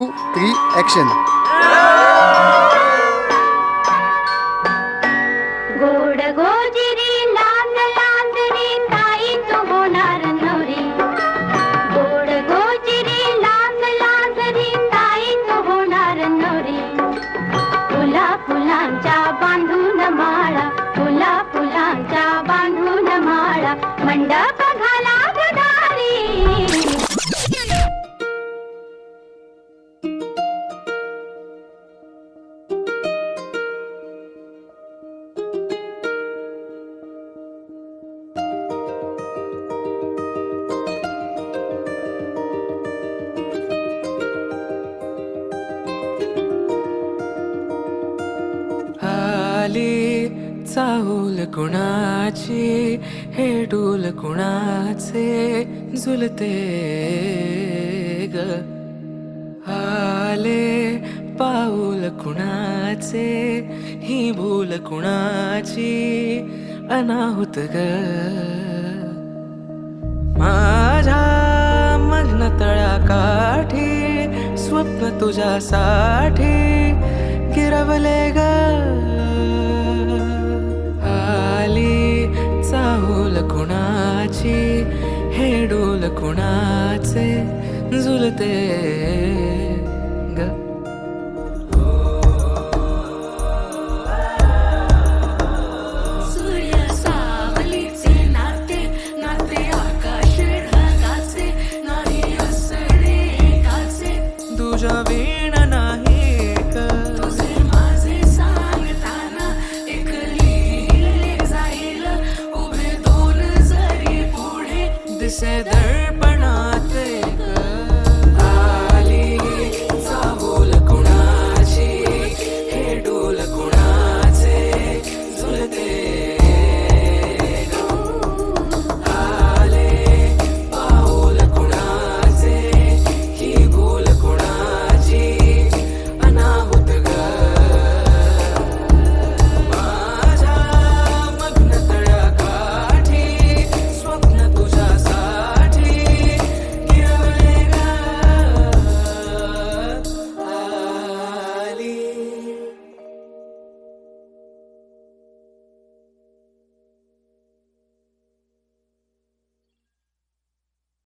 two, three, action. Ah! साऊल कुणाची हे डूल कुणाचे झुलते ग. आले पाऊल कुणाचे ही भूल कुणाची अनाहुत ग. माझ्या मग्न तळाकाठी स्वप्न तुझ्यासाठी गिरवले ग. कुणाचे झुलते? sevder